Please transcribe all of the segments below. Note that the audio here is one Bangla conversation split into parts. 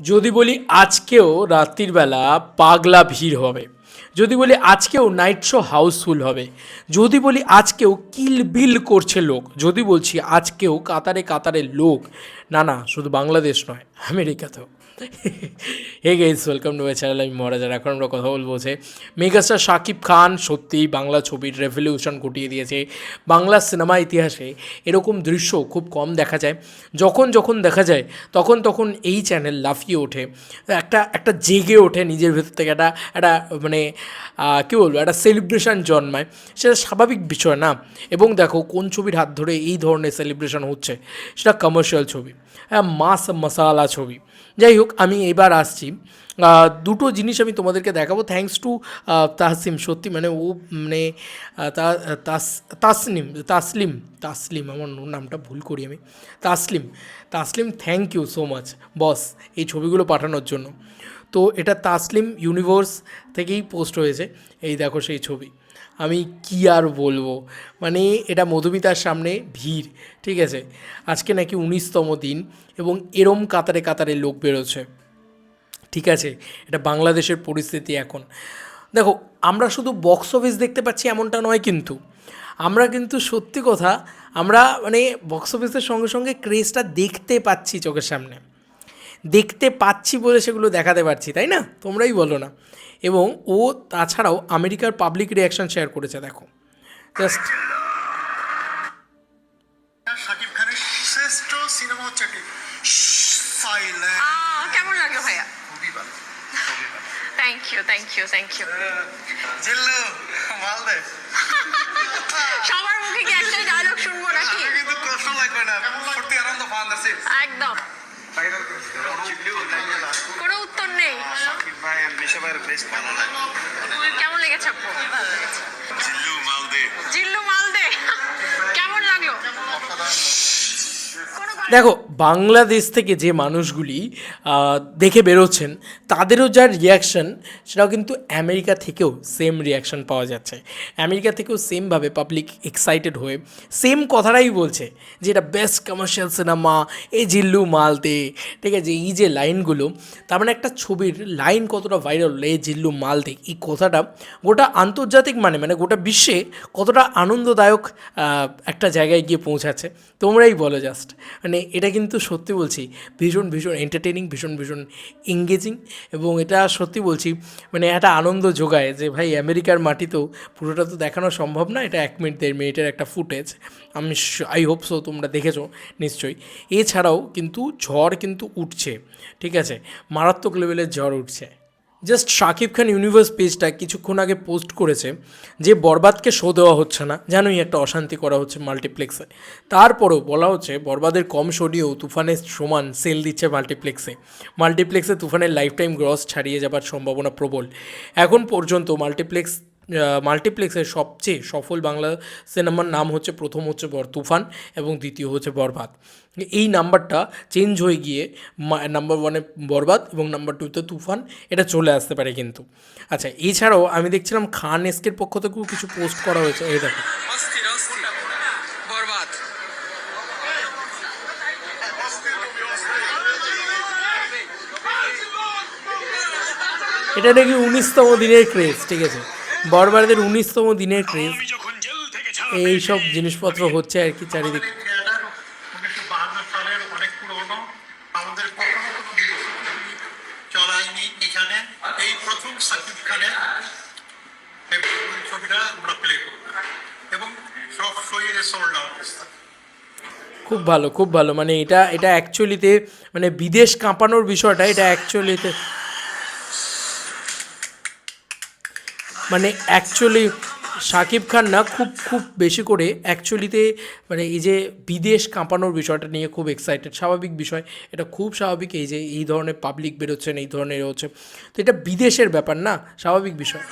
যদি বলি আজকেও রাত্রির বেলা পাগলা ভিড় হবে। যদি বলি আজকেও নাইট শো হাউসফুল হবে। যদি বলি আজকেও কিলবিল করছে লোক। যদি বলছি আজকেও কাতারে কাতারে লোক। না না, শুধু বাংলাদেশ নয়, আমেরিকাতেও। Hey guys welcome to my channel আমি মহারাজার এখন আমরা কথা বলব যে মেগাস্টার শাকিব খান সত্যিই বাংলা ছবির রেভলিউশন ঘটিয়ে দিয়েছে। বাংলা সিনেমা ইতিহাসে এরকম দৃশ্য খুব কম দেখা যায়। যখন যখন দেখা যায়, তখন তখন এই চ্যানেল লাফিয়ে ওঠে। একটা একটা জেগে ওঠে নিজের ভেতর থেকে। একটা একটা মানে কী বলব? একটা সেলিব্রেশন জন্মায়। সেটা স্বাভাবিক বিষয় না। এবং দেখো, কোন ছবির হাত ধরে এই ধরনের সেলিব্রেশন হচ্ছে? সেটা কমার্শিয়াল ছবি। হ্যাঁ মাস মশালা ছবি। যাই হোক আমি এবার আসছি। দুটো জিনিস আমি তোমাদেরকে দেখাবো। থ্যাংকস টু তাহসিম, সত্যি মানে ও মানে তাসনিম, তাসলিম তাসলিম, আমার নামটা ভুল করি আমি। Taslim Taslim thank you so much boss এই ছবিগুলো পাঠানোর জন্য। তো এটা তাসলিম ইউনিভার্স থেকেই পোস্ট হয়েছে। এই দেখো সেই ছবি। আমি কি আর বলব? মানে এটা মধুমিতার সামনে ভিড়, ঠিক আছে? আজকে নাকি উনিশতম দিন এবং এরম কাতারে কাতারে লোক বেরোচ্ছে। ঠিক আছে? এটা বাংলাদেশের পরিস্থিতি এখন। দেখো, আমরা শুধু বক্স অফিস দেখতে পাচ্ছি এমনটা নয় কিন্তু। আমরা কিন্তু সত্যি কথা, আমরা মানে বক্স অফিসের সঙ্গে সঙ্গে ক্রেজটা দেখতে পাচ্ছি চোখের সামনে। দেখতে পাচ্ছি বলে সেগুলো দেখাতে পারছি তাই না? তোমরাই বলো না। এবং ও তাছাড়াও আমেরিকার পাবলিক রিয়াকশন শেয়ার করেছে দেখো। জাস্ট শাকিব খানের শ্রেষ্ঠ সিনেমা হচ্ছে কি সাইলেন্ট আহ, কেমন লাগল ভাইয়া? খুবই ভালো। Thank you thank you thank you Zillu সবার মুখে কি একটাই ডায়লগ শুনব নাকি? কিন্তু কষ্ট লাগবে না ফুর্তি আনন্দ পান একদম। কোনো উত্তর নেই। কেমন লেগেছে আপু? ভালো মালদে দেখো, বাংলাদেশ থেকে যে মানুষগুলি দেখে বেরোচ্ছেন, তাদেরও যার রিয়াকশন সেটাও কিন্তু আমেরিকা থেকেও সেম রিয়াকশন পাওয়া যাচ্ছে। আমেরিকা থেকেও সেমভাবে পাবলিক এক্সাইটেড হয়ে সেম কথাটাই বলছে, যে এটা বেস্ট কমার্শিয়াল সিনেমা এই জিল্লু মালতে, ঠিক আছে, এই যে লাইনগুলো, তার মানে একটা ছবির লাইন কতটা ভাইরাল এ জিল্লু মালতে, এই কথাটা গোটা আন্তর্জাতিক মানে মানে গোটা বিশ্বে কতটা আনন্দদায়ক একটা জায়গায় গিয়ে পৌঁছাচ্ছে, তোমরাই বলো জাস্ট মানে এটা কিন্তু সত্যি বলছি, ভীষণ ভীষণ এন্টারটেনিং ভীষণ ভীষণ এঙ্গেজিং এবং এটা সত্যি বলছি মানে একটা আনন্দ যোগায় যে ভাই আমেরিকার মাটিতেও পুরোটা তো দেখানো সম্ভব না, এটা এক মিনিট, দেড় মিনিটের একটা ফুটেজ আমি আই হোপ সো তোমরা দেখেছ, নিশ্চয়ই। এছাড়াও কিন্তু ঝড় কিন্তু উঠছে, ঠিক আছে? মারাত্মক লেভেলের ঝড় উঠছে। জাস্ট শাকিব খান ইউনিভার্স পেজটা কিছুক্ষণ আগে পোস্ট করেছে যে বরবাদকে শো দেওয়া হচ্ছে না, জানোই একটা অশান্তি করা হচ্ছে মাল্টিপ্লেক্সে তারপরেও বলা হচ্ছে বরবাদের কম শো নিয়েও তুফানের সমান সেল দিচ্ছে মাল্টিপ্লেক্সে মাল্টিপ্লেক্সে তুফানের লাইফ টাইম গ্রস ছাড়িয়ে যাবার সম্ভাবনা প্রবল। এখন পর্যন্ত মাল্টিপ্লেক্স মাল্টিপ্লেক্সের সবচেয়ে সফল বাংলা সিনেমার নাম হচ্ছে প্রথম হচ্ছে বর তুফান এবং দ্বিতীয় হচ্ছে বরবাদ। এই নাম্বারটা চেঞ্জ হয়ে গিয়ে নাম্বার ওয়ানে বরবাদ এবং নাম্বার টুতে তুফান এটা চলে আসতে পারে কিন্তু। আচ্ছা এছাড়াও আমি দেখছিলাম খান এসকের পক্ষ থেকেও কিছু পোস্ট করা হয়েছে। এই দেখো। এটা নাকি উনিশতম দিনের ক্রেজ ঠিক আছে? বরবাদের উনিশতম দিনের ক্রেজ এইসব জিনিসপত্র হচ্ছে আর কি চারিদিকে। এই প্রথম সাকিব খানের ছবিটা আমরা প্লে এবং সব শরীরে সোল্ড খুব ভালো খুব ভালো। মানে এটা এটা অ্যাকচুয়ালিতে মানে বিদেশ কাঁপানোর বিষয়টা এটা অ্যাকচুয়ালিতে মানে অ্যাকচুয়ালি শাকিব খান না খুব খুব বেশি করে অ্যাকচুয়ালিতে মানে এই যে বিদেশ কাঁপানোর বিষয়টা নিয়ে খুব এক্সাইটেড স্বাভাবিক বিষয় এটা খুব স্বাভাবিক এই যে এই ধরনের পাবলিক বেরোচ্ছেন এই ধরনের হচ্ছে। তো এটা বিদেশের ব্যাপার না স্বাভাবিক বিষয়।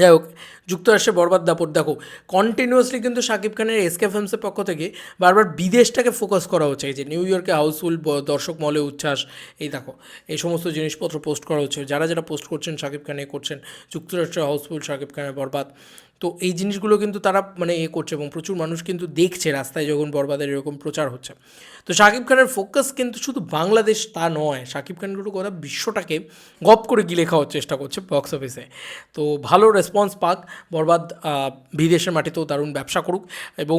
যাই হোক, যুক্তরাষ্ট্রে বরবাদ দাপট, দেখো কন্টিনিউয়াসলি কিন্তু শাকিব খানের এসকে ফিল্মসের পক্ষ থেকে বারবার বিদেশটাকে ফোকাস করা হচ্ছে। যে নিউ ইয়র্কে হাউসফুল দর্শক মলে উচ্ছ্বাস, এই দেখো, এই সমস্ত জিনিসপত্র পোস্ট করা হচ্ছে। যারা যারা পোস্ট করছেন শাকিব খানে করছেন। যুক্তরাষ্ট্রে হাউসফুল শাকিব খানের বরবাদ। তো এই জিনিসগুলো কিন্তু তারা মানে এ করছে এবং প্রচুর মানুষ কিন্তু দেখছে রাস্তায় যখন বরবাদের এরকম প্রচার হচ্ছে। তো শাকিব খানের ফোকাস কিন্তু শুধু বাংলাদেশ তা নয়, শাকিব খান কিন্তু গোটা বিশ্বটাকে গপ করে গিলে খাওয়ার চেষ্টা করছে বক্স অফিসে তো ভালো রেসপন্স পাক, বরবাদ বিদেশের মাটিতেও দারুণ ব্যবসা করুক এবং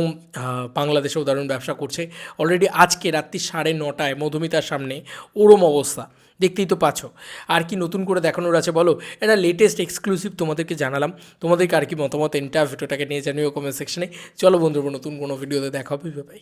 বাংলাদেশেও দারুণ ব্যবসা করছে। অলরেডি আজকে রাত্রি সাড়ে নটায় মধুমিতার সামনে ওরম অবস্থা। দেখতেই তো পাচ্ছ। আর কি নতুন করে দেখানোর আছে বলো? এটা লেটেস্ট এক্সক্লুসিভ তোমাদেরকে জানালাম। তোমাদেরকে আর কি মতামত এন্টার ভিডিওটাকে নিয়ে জানিও কমেন্ট সেকশনে চলো বন্ধুরা, নতুন কোনো ভিডিওতে দেখা হবে বাই